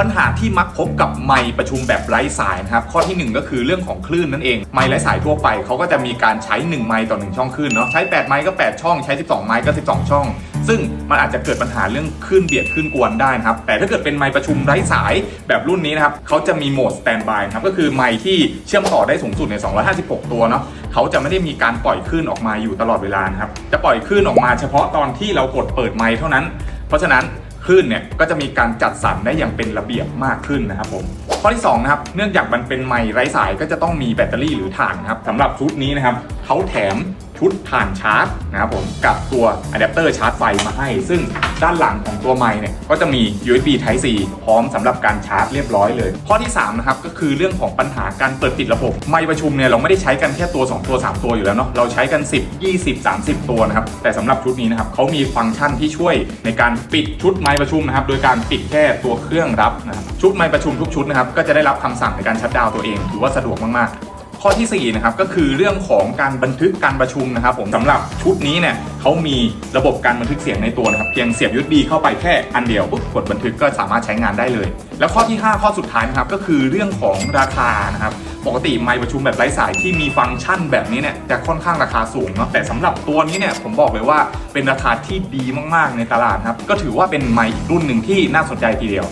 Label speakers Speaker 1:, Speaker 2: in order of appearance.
Speaker 1: ปัญหาที่มักพบกับไมค์ประชุมแบบไร้สายนะครับข้อที่หนึ่งก็คือเรื่องของคลื่นนั่นเองไมค์ไร้สายทั่วไปเขาก็จะมีการใช้ 1 ไมค์ต่อ 1 ช่องคลื่นเนาะใช้ 8 ไมค์ก็ 8 ช่องใช้ 12 ไมค์ก็ 12 ช่อง ซึ่งมันอาจจะเกิดปัญหาเรื่องคลื่นเบียดคลื่นกวนได้นะครับแต่ถ้าเกิดเป็นไมค์ประชุมไร้สายแบบรุ่นนี้นะครับเขาจะมีโหมดสแตนบายครับก็คือไมค์ที่เชื่อมต่อได้สูงสุดใน256 ตัวเนาะเขาจะไม่ได้มีการปล่อยคลื่นออกมาอยู่ตลอดเวลานะครับจะปล่อยคลื่นออกมาเฉพาะตอนที่เรากดเปิดไมค์เท่านั้น เพราะฉะนั้น คลื่นเนี่ยก็จะมีการจัดสรรได้อย่างเป็นระเบียบมากขึ้นนะครับผมข้อที่2นะครับเนื่องจากมันเป็นไม้ไร้สายก็จะต้องมีแบตเตอรี่หรือถ่านะครับสำหรับชุดนี้นะครับเขาแถม ชุดถ่านชาร์จนะครับผมกับตัวอะแดปเตอร์ชาร์จไฟมาให้ ซึ่งด้านหลังของตัวไมค์เนี่ยก็จะมี USB Type C พร้อมสำหรับการชาร์จเรียบร้อยเลย ข้อที่3นะครับก็คือเรื่องของปัญหาการเปิดปิดระบบไมค์ประชุมเนี่ยเราไม่ได้ใช้กันแค่ตัว 2 ตัว 3 ตัวอยู่แล้วเนาะเราใช้กัน 10 20 30 ตัวนะครับแต่สำหรับชุดนี้นะครับเขามีฟังก์ชันที่ช่วยในการปิดชุดไมค์ประชุมนะครับโดยการปิดแค่ตัวเครื่องรับนะครับชุดไมค์ประชุมทุกชุดนะครับก็จะได้รับคำสั่งในการชัดดาวตัวเองถือว่าสะดวกมากๆ ข้อที่ 4 นะครับ ก็คือเรื่องของการบันทึกการประชุมนะครับ ผมสำหรับชุดนี้เนี่ยเขามีระบบการบันทึกเสียงในตัวนะครับ เพียงเสียบ USB เข้าไปแค่อันเดียวปุ๊บกดบันทึกก็สามารถใช้งานได้เลย แล้วข้อที่ 5 ข้อสุดท้ายนะครับก็คือเรื่องของราคานะครับปกติไมค์ประชุมแบบไร้สายที่มีฟังก์ชันแบบนี้เนี่ยจะค่อนข้างราคาสูงเนาะแต่สำหรับตัวนี้เนี่ยผมบอกเลยว่าเป็นราคาที่ดีมากๆในตลาดครับก็ถือว่าเป็นไมค์อีกรุ่นหนึ่งที่น่าสนใจทีเดียว